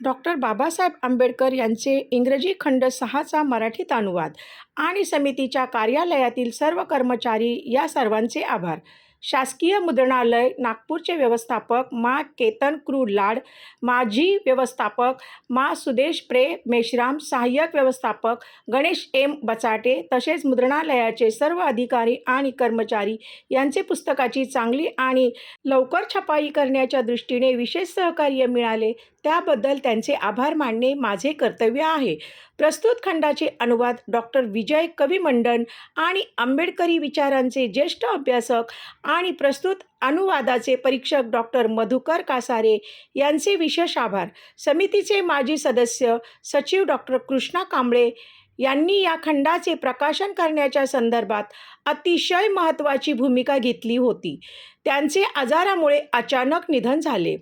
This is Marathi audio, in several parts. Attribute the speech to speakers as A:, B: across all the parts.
A: डॉक्टर बाबासाहेब आंबेडकर यांचे इंग्रजी खंड सहाचा मराठीत अनुवाद आणि समितीच्या कार्यालयातील सर्व कर्मचारी या सर्वांचे आभार. शासकीय मुद्रणालय नागपूरचे व्यवस्थापक मा. केतन क्रू लाड माजी व्यवस्थापक मा. सुदेश प्रे मेश्राम सहाय्यक व्यवस्थापक गणेश एम. बचाटे तसेच मुद्रणालयाचे सर्व अधिकारी आणि कर्मचारी यांचे पुस्तकाची चांगली आणि लवकर छपाई करण्याच्या दृष्टीने विशेष सहकार्य मिळाले त्याबद्दल त्यांचे आभार मानणे माझे कर्तव्य आहे. प्रस्तुत खंडाचे अनुवाद डॉक्टर विजय कविमंडन आणि आंबेडकरी विचारांचे ज्येष्ठ अभ्यासक आणि प्रस्तुत अनुवादाचे परीक्षक डॉक्टर मधुकर कासारे यांचे विशेष आभार. समितीचे माजी सदस्य सचिव डॉक्टर कृष्णा कांबळे यांनी या खंडाचे प्रकाशन करण्याच्या संदर्भात अतिशय महत्त्वाची भूमिका घेतली होती. त्यांचे आजारामुळे अचानक निधन झाले.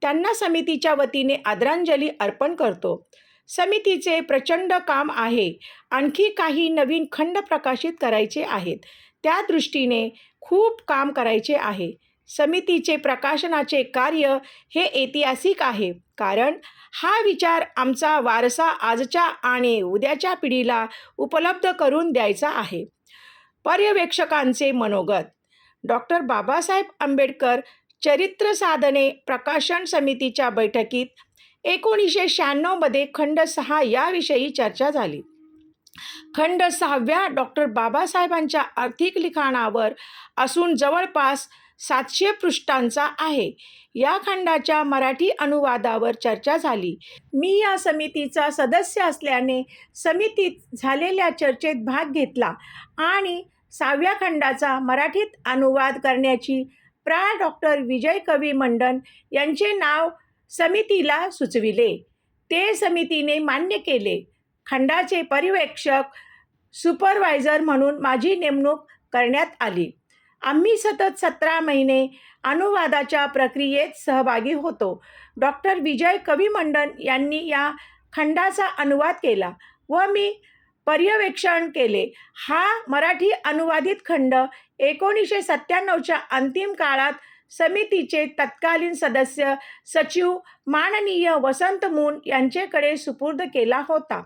A: त्यांना समितीच्या वतीने आदरांजली अर्पण करतो. समितीचे प्रचंड काम आहे. आणखी काही नवीन खंड प्रकाशित करायचे आहेत. त्या दृष्टीने खूप काम करायचे आहे. समितीचे प्रकाशनाचे कार्य हे ऐतिहासिक आहे. कारण हा विचार आमचा वारसा आजच्या आणि उद्याच्या पिढीला उपलब्ध करून द्यायचा आहे. पर्यवेक्षकांचे मनोगत. डॉक्टर बाबासाहेब आंबेडकर चरित्र साधने प्रकाशन समितीच्या बैठकीत एकोणीसशे शहाण्णवमध्ये खंड सहा याविषयी चर्चा झाली. खंड सहाव्या डॉक्टर बाबासाहेबांच्या आर्थिक लिखाणावर असून जवळपास सातशे पृष्ठांचा आहे. या खंडाच्या मराठी अनुवादावर चर्चा झाली. मी या समितीचा सदस्य असल्याने समितीत झालेल्या चर्चेत भाग घेतला आणि सहाव्या खंडाचा मराठीत अनुवाद करण्याची प्रा डॉक्टर विजय कवी मंडन यांचे नाव समितीला सुचविले. ते समितीने मान्य केले. खंडाचे पर्यवेक्षक सुपरवायझर म्हणून माझी नेमणूक करण्यात आली. आम्ही सतत सतरा महिने अनुवादाच्या प्रक्रियेत सहभागी होतो. डॉक्टर विजय कवी मंडन यांनी या खंडाचा अनुवाद केला व मी पर्यवेक्षण केले. हा मराठी अनुवादित खंड एकोणीसशे सत्त्याण्णवच्या अंतिम काळात समितीचे तत्कालीन सदस्य सचिव माननीय वसंत मून यांच्याकडे सुपूर्द केला होता.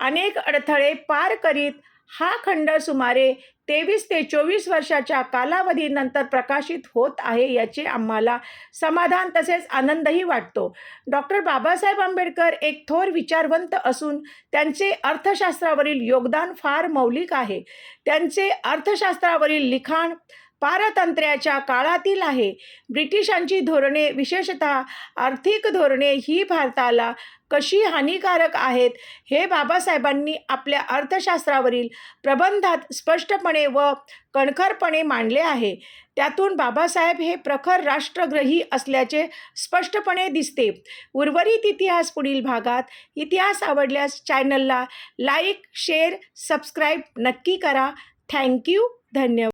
A: अनेक अडथळे पार करीत हा खंड सुमारे तेवीस ते चोवीस वर्षाच्या कालावधीनंतर प्रकाशित होत आहे याचे आम्हाला समाधान तसेच आनंदही वाटतो. डॉक्टर बाबासाहेब आंबेडकर एक थोर विचारवंत असून त्यांचे अर्थशास्त्रावरील योगदान फार मौलिक आहे. त्यांचे अर्थशास्त्रावरील लिखाण पारतंत्र्याच्या काळातील आहे. ब्रिटिशांची धोरणे विशेषतः आर्थिक धोरणे ही भारताला कशी हानिकारक आहेत हे बाबासाहेबांनी आपल्या अर्थशास्त्रावरील प्रबंधात स्पष्टपणे व कणखरपणे मांडले आहे. त्यातून बाबासाहेब हे प्रखर राष्ट्रग्रही असल्याचे स्पष्टपणे दिसते. उर्वरित इतिहास पुढील भागात इतिहास आवडल्यास चॅनलला लाईक शेअर सबस्क्राईब नक्की करा. थँक्यू धन्यवाद.